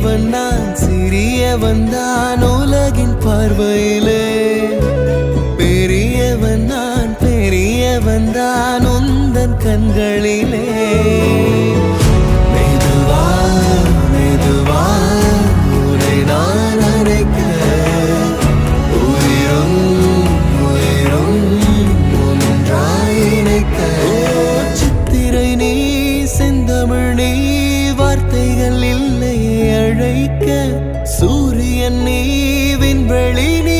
பெரியவன் நான் சிறியவன் தான் உலகின் பார்வையிலே. பெரியவன் நான் பெரியவன் தான் உந்தன் கண்களிலே. ಬೆಳಿ ನೀ